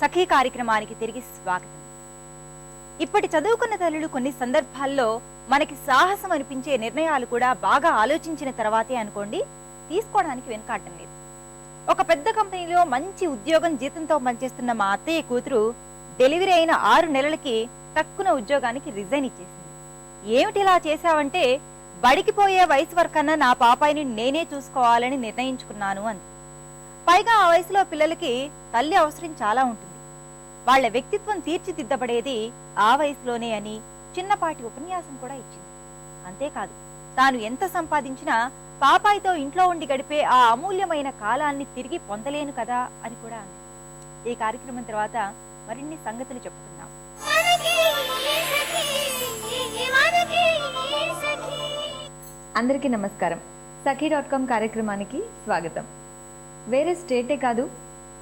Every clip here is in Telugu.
సఖీ కార్యక్రమానికి తిరిగి స్వాగతం. ఇప్పటి చదువుకున్న తల్లులు కొన్ని సందర్భాల్లో మనకి సాహసం అనిపించే నిర్ణయాలు కూడా బాగా ఆలోచించిన తర్వాతే అనుకోండి తీసుకోవడానికి వెనకాడటం లేదు. ఒక పెద్ద కంపెనీలో మంచి ఉద్యోగం జీతంతో పనిచేస్తున్న మా అత్తయ్య కూతురు డెలివరీ అయిన ఆరు నెలలకి తక్కువ ఉద్యోగానికి రిజైన్ ఇచ్చేసింది. ఏమిటి ఇలా చేశావంటే బడికి పోయే వయసు వరకన్నా నా పాపాయిని నేనే చూసుకోవాలని నిర్ణయించుకున్నాను అంది. పైగా ఆ వయసులో పిల్లలకి తల్లి అవసరం చాలా ఉంటుంది. వాళ్ళ వ్యక్తిత్వం తీర్చిదిద్దబడేది ఆ వయసులోనే అని చిన్నపాటి ఉపన్యాసం కూడా ఇచ్చింది. అంతేకాదు తాను ఎంత సంపాదించినా పాపాయితో ఇంట్లో ఉండి గడిపే ఆ అమూల్యమైన కాలాన్ని తిరిగి పొందలేను కదా అని కూడా అంది. ఈ కార్యక్రమం తర్వాత మరిన్ని సంగతులు చెప్పుకుందాం. అందరికీ నమస్కారం. సఖీ డాట్ కామ్ కార్యక్రమానికి స్వాగతం. వేరే స్టేటే కాదు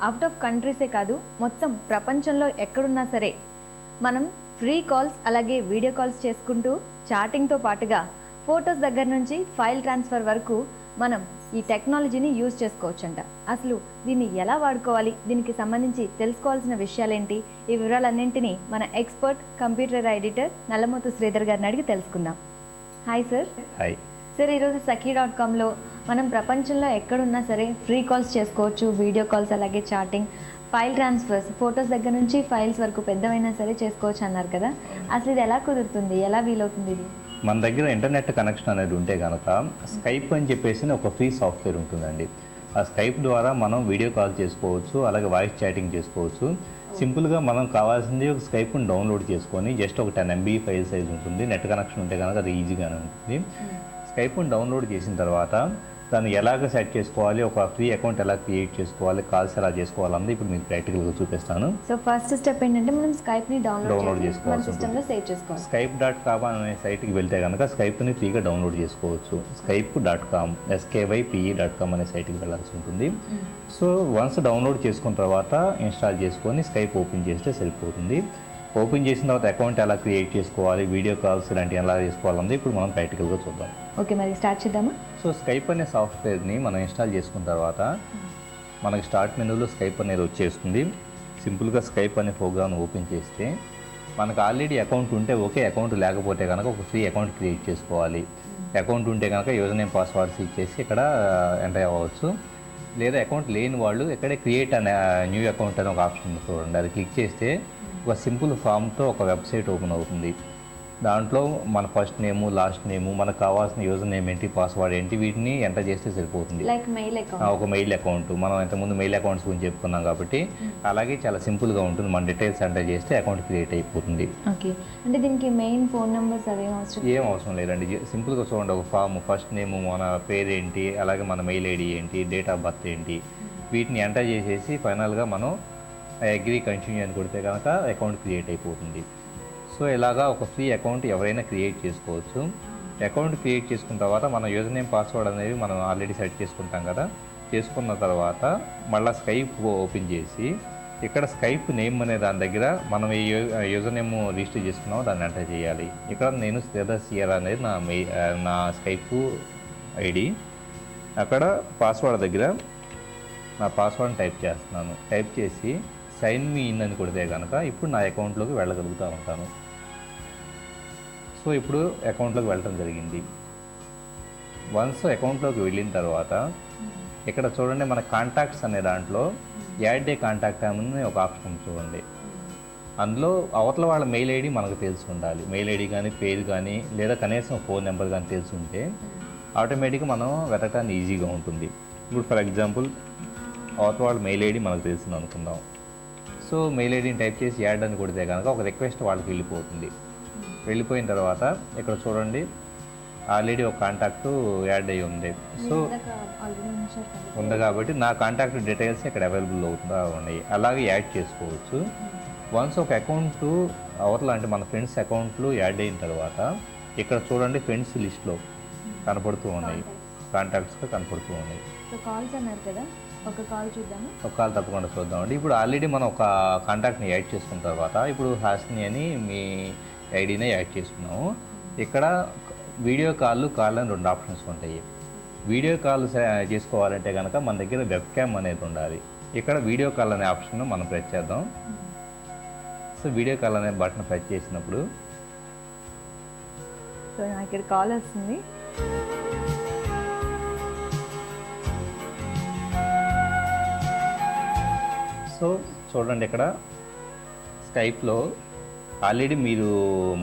అవుట్ ఆఫ్ కంట్రీసే కాదు మొత్తం ప్రపంచంలో ఎక్కడున్నా సరే మనం ఫ్రీ కాల్స్ అలాగే వీడియో కాల్స్ చేసుకుంటూ చాటింగ్తో పాటుగా ఫొటోస్ దగ్గర నుంచి ఫైల్ ట్రాన్స్ఫర్ వరకు మనం ఈ టెక్నాలజీని యూజ్ చేసుకోవచ్చంట. అసలు దీన్ని ఎలా వాడుకోవాలి? దీనికి సంబంధించి తెలుసుకోవాల్సిన విషయాలేంటి? ఈ వివరాలన్నింటినీ మన expert computer editor Nallamothu Sridhar గారిని అడిగి తెలుసుకుందాం. హాయ్ సార్ హాయ్ సార్ ఈరోజు సఖీ డాట్ కామ్లో మనం ప్రపంచంలో ఎక్కడున్నా సరే ఫ్రీ కాల్స్ చేసుకోవచ్చు వీడియో కాల్స్ అలాగే చాటింగ్ ఫైల్ ట్రాన్స్ఫర్స్ ఫొటోస్ దగ్గర నుంచి ఫైల్స్ వరకు పెద్దవైనా సరే చేసుకోవచ్చు అన్నారు కదా. అసలు ఇది ఎలా కుదురుతుంది? ఎలా వీలవుతుంది ఇది? మన దగ్గర ఇంటర్నెట్ కనెక్షన్ అనేది ఉంటే కనుక స్కైప్ అని చెప్పేసి ఒక ఫ్రీ సాఫ్ట్వేర్ ఉంటుందండి. ఆ స్కైప్ ద్వారా మనం వీడియో కాల్ చేసుకోవచ్చు అలాగే వాయిస్ చాటింగ్ చేసుకోవచ్చు. సింపుల్గా మనం కావాల్సింది ఒక స్కైప్ని డౌన్లోడ్ చేసుకొని జస్ట్ ఒక టెన్ ఎంబీ ఫైల్ సైజ్ ఉంటుంది. నెట్ కనెక్షన్ ఉంటే కనుక అది ఈజీగానే ఉంటుంది. స్కైప్ని డౌన్లోడ్ చేసిన తర్వాత దాన్ని ఎలాగ సెట్ చేసుకోవాలి ఒక ఫ్రీ అకౌంట్ ఎలా క్రియేట్ చేసుకోవాలి కాల్స్ ఎలా చేసుకోవాలన్నది ఇప్పుడు మీకు ప్రాక్టికల్గా చూపిస్తాను. సో ఫస్ట్ స్టెప్ ఏంటంటే మనం స్కైప్ని డౌన్లోడ్ చేసి మన చేసుకోవాల్సి సిస్టంలో సేవ్ చేసుకోవాలి. స్కైప్ డాట్ కామ్ అనే సైట్కి వెళ్తే కనుక స్కైప్ని ఫ్రీగా డౌన్లోడ్ చేసుకోవచ్చు. Skype dot com S K Y P E dot com అనే సైట్కి వెళ్ళాల్సి ఉంటుంది. సో వన్స్ డౌన్లోడ్ చేసుకున్న తర్వాత ఇన్స్టాల్ చేసుకొని స్కైప్ ఓపెన్ చేస్తే సరిపోతుంది. ఓపెన్ చేసిన తర్వాత అకౌంట్ ఎలా క్రియేట్ చేసుకోవాలి వీడియో కాల్స్ ఇలాంటివి ఎలా చేసుకోవాలన్నది ఇప్పుడు మనం ప్రాక్టికల్గా చూద్దాం. ఓకే మరి స్టార్ట్ చేద్దామా? సో స్కైప్ అనే సాఫ్ట్వేర్ని మనం ఇన్స్టాల్ చేసుకున్న తర్వాత మనకి స్టార్ట్ మెనూలో స్కైప్ అనేది వచ్చేస్తుంది. సింపుల్గా స్కైప్ అనే ప్రోగ్రామ్ ఓపెన్ చేస్తే మనకు ఆల్రెడీ అకౌంట్ ఉంటే ఒకే అకౌంట్ లేకపోతే కనుక ఒక ఫ్రీ అకౌంట్ క్రియేట్ చేసుకోవాలి. అకౌంట్ ఉంటే కనుక యూజర్ నేమ్ పాస్వర్డ్స్ ఇచ్చేసి ఇక్కడ uh, ఎంటర్ అవ్వచ్చు. లేదా అకౌంట్ లేని వాళ్ళు ఇక్కడే క్రియేట్ అనే uh, న్యూ అకౌంట్ అనే ఒక ఆప్షన్ చూడండి. అది క్లిక్ చేస్తే ఒక సింపుల్ ఫామ్తో ఒక వెబ్సైట్ ఓపెన్ అవుతుంది. దాంట్లో మన ఫస్ట్ నేము లాస్ట్ నేము మనకు కావాల్సిన యూజర్ నేమ్ ఏంటి పాస్వర్డ్ ఏంటి వీటిని ఎంటర్ చేస్తే సరిపోతుంది. ఒక మెయిల్ అకౌంట్ మనం ఇంతకుముందు మెయిల్ అకౌంట్స్ గురించి చెప్పుకున్నాం కాబట్టి అలాగే చాలా సింపుల్గా ఉంటుంది. మన డీటెయిల్స్ ఎంటర్ చేస్తే అకౌంట్ క్రియేట్ అయిపోతుంది. ఓకే అంటే దీనికి మెయిన్ ఫోన్ నెంబర్స్ అవేం అవసరం? ఏం అవసరం లేదండి. సింపుల్గా చూడండి. ఒక ఫామ్ ఫస్ట్ నేమ్ మన పేరు ఏంటి అలాగే మన మెయిల్ ఐడి ఏంటి డేట్ ఆఫ్ బర్త్ ఏంటి వీటిని ఎంటర్ చేసేసి ఫైనల్గా మనం అగ్రీ కంటిన్యూ అని కొడితే కనుక అకౌంట్ క్రియేట్ అయిపోతుంది. సో ఇలాగా ఒక ఫ్రీ అకౌంట్ ఎవరైనా క్రియేట్ చేసుకోవచ్చు. అకౌంట్ క్రియేట్ చేసుకున్న తర్వాత మన యూజర్ నేమ్ పాస్వర్డ్ అనేది మనం ఆల్రెడీ సెట్ చేసుకుంటాం కదా. చేసుకున్న తర్వాత మళ్ళీ స్కైప్ ఓపెన్ చేసి ఇక్కడ స్కైప్ నేమ్ అనే దాని దగ్గర మనం ఏ యూజర్ నేమ్ రిజిస్టర్ చేసుకున్నామో దాన్ని ఎంటర్ చేయాలి. ఇక్కడ నేను శ్రీధర్ సియర్ అనేది నా మెయి నా స్కైప్ ఐడి. అక్కడ పాస్వర్డ్ దగ్గర నా పాస్వర్డ్ టైప్ చేస్తున్నాను. టైప్ చేసి సైన్ మీ ఇన్ అని కొడితే కనుక ఇప్పుడు నా అకౌంట్లోకి వెళ్ళగలుగుతూ ఉంటాను. సో ఇప్పుడు అకౌంట్లోకి వెళ్ళటం జరిగింది. వన్స్ అకౌంట్లోకి వెళ్ళిన తర్వాత ఇక్కడ చూడండి మన కాంటాక్ట్స్ అనే దాంట్లో యాడ్ డే కాంటాక్ట్ అని ఒక ఆప్షన్ చూడండి. అందులో అవతల వాళ్ళ మెయిల్ ఐడి మనకు తెలిసి ఉండాలి. మెయిల్ ఐడి కానీ పేరు కానీ లేదా కనీసం ఫోన్ నెంబర్ కానీ తెలిసి ఉంటే ఆటోమేటిక్గా మనం వెతకడానికి ఈజీగా ఉంటుంది. ఇప్పుడు ఫర్ ఎగ్జాంపుల్ అవతల వాళ్ళ మెయిల్ ఐడి మనకు తెలిసింది అనుకుందాం. సో మెయిల్ ఐడిని టైప్ చేసి యాడ్ అని కొడితే కనుక ఒక రిక్వెస్ట్ వాళ్ళకి వెళ్ళిపోతుంది. వెళ్ళిపోయిన తర్వాత ఇక్కడ చూడండి ఆల్రెడీ ఒక కాంటాక్ట్ యాడ్ అయ్యి ఉంది. సో ఉంది కాబట్టి నా కాంటాక్ట్ డీటెయిల్స్ ఇక్కడ అవైలబుల్ అవుతుందా ఉన్నాయి. అలాగే యాడ్ చేసుకోవచ్చు. వన్స్ ఒక అకౌంట్ అవతల అంటే మన ఫ్రెండ్స్ అకౌంట్లు యాడ్ అయిన తర్వాత ఇక్కడ చూడండి ఫ్రెండ్స్ లిస్ట్లో కనపడుతూ ఉన్నాయి. కాంటాక్ట్స్గా కనపడుతూ ఉన్నాయి. కాల్స్ అన్నారు కదా? ఒక కాల్ చూద్దాము. ఒక కాల్ తప్పకుండా చూద్దామండి. ఇప్పుడు ఆల్రెడీ మనం ఒక కాంటాక్ట్ని యాడ్ చేసుకున్న తర్వాత ఇప్పుడు హాస్ని అని మీ ఐడిని యాడ్ చేసుకున్నాము. ఇక్కడ వీడియో కాల్ కాల్ అని రెండు ఆప్షన్స్ ఉంటాయి. వీడియో కాల్ చేసుకోవాలంటే కనుక మన దగ్గర వెబ్ క్యామ్ అనేది ఉండాలి. ఇక్కడ వీడియో కాల్ అనే ఆప్షన్ మనం ప్రెస్ చేద్దాం. సో వీడియో కాల్ అనే బటన్ ప్రెస్ చేసినప్పుడు సో నాకు ఇక్కడ కాల్ వస్తుంది సో చూడండి ఇక్కడ స్కైప్లో ఆల్రెడీ మీరు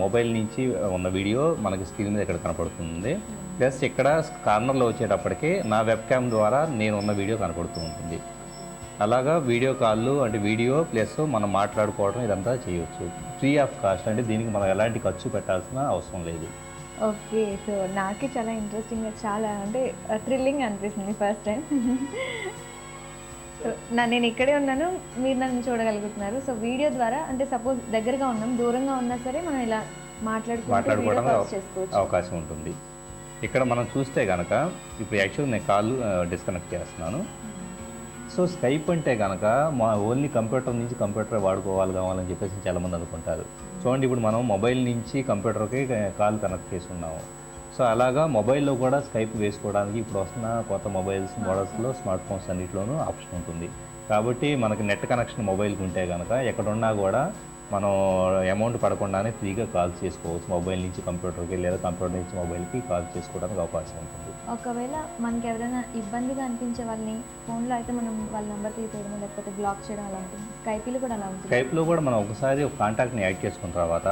మొబైల్ నుంచి ఉన్న వీడియో మనకి స్క్రీన్ మీద ఇక్కడ కనపడుతుంది. ప్లస్ ఇక్కడ కార్నర్లో వచ్చేటప్పటికి నా వెబ్ క్యామ్ ద్వారా నేను ఉన్న వీడియో కనపడుతూ ఉంటుంది. అలాగా వీడియో కాల్లు అంటే వీడియో ప్లస్ మనం మాట్లాడుకోవడం ఇదంతా చేయొచ్చు. ఫ్రీ ఆఫ్ కాస్ట్ అంటే దీనికి మనం ఎలాంటి ఖర్చు పెట్టాల్సిన అవసరం లేదు. ఓకే సో నాకే చాలా ఇంట్రెస్టింగ్గా చాలా అంటే థ్రిల్లింగ్ అనిపిస్తుంది ఫస్ట్ టైం. నా నేను ఇక్కడే ఉన్నాను. మీరు నన్ను చూడగలుగుతున్నారు. సో వీడియో ద్వారా అంటే సపోజ్ దగ్గరగా ఉన్నాం దూరంగా ఉన్నా సరే మనం ఇలా మాట్లాడుకోవడం అవకాశం ఉంటుంది. ఇక్కడ మనం చూస్తే కనుక ఇప్పుడు యాక్చువల్ నేను కాల్ డిస్కనెక్ట్ చేస్తున్నాను. సో స్కైప్ అంటే కనుక మా ఓన్లీ కంప్యూటర్ నుంచి కంప్యూటర్ వాడుకోవాలి కావాలని చెప్పేసి చాలామంది అనుకుంటారు. చూడండి ఇప్పుడు మనం మొబైల్ నుంచి కంప్యూటర్కి కాల్ కనెక్ట్ చేసి ఉన్నాము సో అలాగా మొబైల్లో కూడా స్కైప్ వేసుకోవడానికి ఇప్పుడు వస్తున్న కొత్త మొబైల్స్ మోడల్స్లో స్మార్ట్ ఫోన్స్ అన్నింటిలోనూ ఆప్షన్ ఉంటుంది. కాబట్టి మనకి నెట్ కనెక్షన్ మొబైల్కి ఉంటే కనుక ఎక్కడున్నా కూడా మనం అమౌంట్ పడకుండానే ఫ్రీగా కాల్ చేసుకోవచ్చు. మొబైల్ నుంచి కంప్యూటర్కి లేదా కంప్యూటర్ నుంచి మొబైల్కి కాల్ చేసుకోవడానికి అవకాశం ఉంటుంది. ఒకవేళ మనకి ఎవరైనా ఇబ్బందిగా అనిపించే వాళ్ళని ఫోన్లో అయితే మనం వాళ్ళ నెంబర్ తీసేయడం లేకపోతే బ్లాక్ చేయడం అలా ఉంటుంది స్కైపీలో కూడా అలా ఉంటుంది స్కైప్లో కూడా మనం ఒకసారి ఒక కాంటాక్ట్ని యాడ్ చేసుకున్న తర్వాత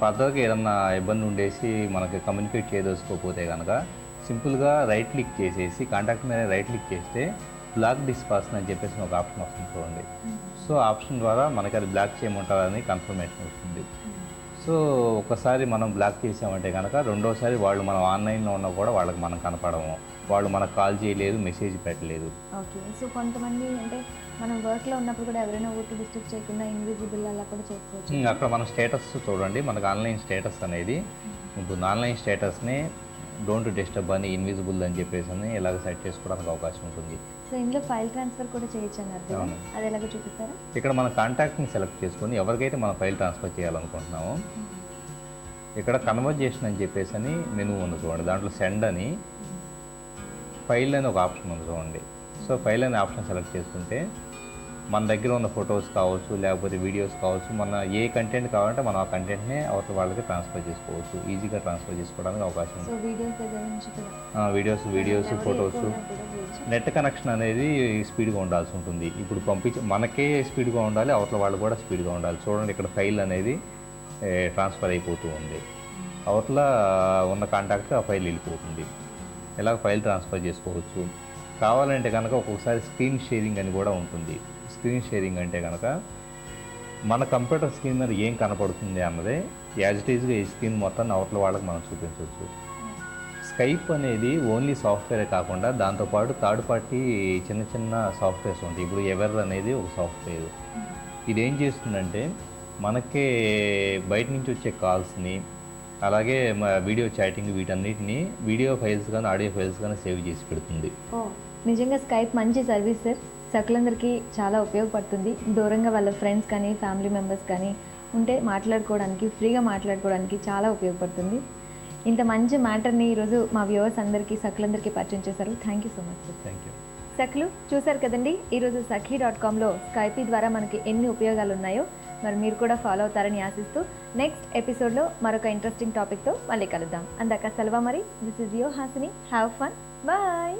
ఫర్దర్గా ఏదన్నా ఇబ్బంది ఉండేసి మనకి కమ్యూనికేట్ చేయదలుచుకోకపోతే కనుక సింపుల్గా రైట్ క్లిక్ చేసేసి కాంటాక్ట్ మీద రైట్ క్లిక్ చేస్తే బ్లాక్ డిస్పార్సన్ అని చెప్పేసి ఒక ఆప్షన్ వస్తుంది చూడండి. సో ఆప్షన్ ద్వారా మనకి అది బ్లాక్ చేయమంటారని కన్ఫర్మేషన్ వస్తుంది. సో ఒకసారి మనం బ్లాక్ చేసామంటే కనుక రెండోసారి వాళ్ళు మనం ఆన్లైన్లో ఉన్నా కూడా వాళ్ళకి మనం కనపడము. వాళ్ళు మనకు కాల్ చేయలేదు మెసేజ్ పెట్టలేదు. ఓకే. సో కొంతమంది అంటే మనం వర్క్లో ఉన్నప్పుడు కూడా ఎవరైనా ఊరికి డిస్టర్బ్ చేయకుండా ఇన్విజిబుల్ అలా కూడా చేసుకోవచ్చు అక్కడ మన స్టేటస్ చూడండి. మనకు ఆన్లైన్ స్టేటస్ అనేది ఉంటుంది ఆన్లైన్ స్టేటస్ని డోంట్ డిస్టర్బ్ అని ఇన్విజిబుల్ అని చెప్పేసి అని ఇలాగ సెట్ చేసుకోవడానికి అవకాశం ఉంటుంది. సో ఇందులో ఫైల్ ట్రాన్స్ఫర్ కూడా చేయొచ్చు అన్నారు. అది ఎలాగో చూపిస్తారా? ఇక్కడ మన కాంటాక్ట్ని సెలెక్ట్ చేసుకొని ఎవరికైతే మన ఫైల్ ట్రాన్స్ఫర్ చేయాలనుకుంటున్నామో ఇక్కడ కన్వర్జేషన్ అని చెప్పేసి అని మెనూ ఉంది చూడండి. దాంట్లో సెండ్ అని ఫైల్ అని ఒక ఆప్షన్ ఉంది చూడండి. సో ఫైల్ అనే ఆప్షన్ సెలెక్ట్ చేసుకుంటే మన దగ్గర ఉన్న ఫొటోస్ కావచ్చు లేకపోతే వీడియోస్ కావచ్చు మన ఏ కంటెంట్ కావాలంటే మనం ఆ కంటెంట్ని అవతల వాళ్ళకి ట్రాన్స్ఫర్ చేసుకోవచ్చు. ఈజీగా ట్రాన్స్ఫర్ చేసుకోవడానికి అవకాశం ఉంది. Videos videos photos. Net connection అనేది స్పీడ్గా ఉండాల్సి ఉంటుంది. ఇప్పుడు పంపించి మనకే స్పీడ్గా ఉండాలి అవతల వాళ్ళు కూడా స్పీడ్గా ఉండాలి. చూడండి ఇక్కడ ఫైల్ అనేది ట్రాన్స్ఫర్ అయిపోతూ ఉంది. అవతల ఉన్న కాంటాక్ట్ ఆ ఫైల్ వెళ్ళిపోతుంది. ఇలా ఫైల్ ట్రాన్స్ఫర్ చేసుకోవచ్చు. కావాలంటే కనుక ఒక్కొక్కసారి స్క్రీన్ షేరింగ్ అని కూడా ఉంటుంది. స్క్రీన్ షేరింగ్ అంటే కనుక మన కంప్యూటర్ స్క్రీన్ మీద ఏం కనపడుతుంది అన్నదే యాజ్ ఇట్ ఈజ్గా ఈ స్క్రీన్ మొత్తాన్ని అవతల వాళ్ళకి మనం చూపించవచ్చు. స్కైప్ అనేది ఓన్లీ సాఫ్ట్వేరే కాకుండా దాంతోపాటు థర్డ్ పార్టీ చిన్న చిన్న సాఫ్ట్వేర్స్ ఉంటాయి. ఇప్పుడు ఎవర్ అనేది ఒక సాఫ్ట్వేర్ ఇది ఏం చేస్తుందంటే మనకే బయట నుంచి వచ్చే కాల్స్ని అలాగే వీడియో చాటింగ్ వీటన్నిటిని వీడియో ఫైల్స్ కానీ ఆడియో ఫైల్స్ కానీ సేవ్ చేసి పెడుతుంది. నిజంగా స్కైప్ మంచి సర్వీస్ సార్ సకులందరికీ చాలా ఉపయోగపడుతుంది. దూరంగా వాళ్ళ ఫ్రెండ్స్ కానీ ఫ్యామిలీ మెంబర్స్ కానీ ఉంటే మాట్లాడుకోవడానికి ఫ్రీగా మాట్లాడుకోవడానికి చాలా ఉపయోగపడుతుంది. ఇంత మంచి మ్యాటర్ని ఈరోజు మా వ్యూవర్స్ అందరికీ సకులందరికీ పరిచయం చేశారు. Thank you so much sir thank you సఖులు చూశారు కదండి? ఈరోజు సఖీ డాట్ కామ్లో స్కైపీ ద్వారా మనకి ఎన్ని ఉపయోగాలు ఉన్నాయో మరి మీరు కూడా ఫాలో అవుతారని ఆశిస్తూ నెక్స్ట్ ఎపిసోడ్లో మరొక ఇంట్రెస్టింగ్ టాపిక్తో మళ్ళీ కలుద్దాం. అందాక సెలవు మరి. దిస్ ఇస్ యో హాసిని హ్యావ్ ఫన్ బాయ్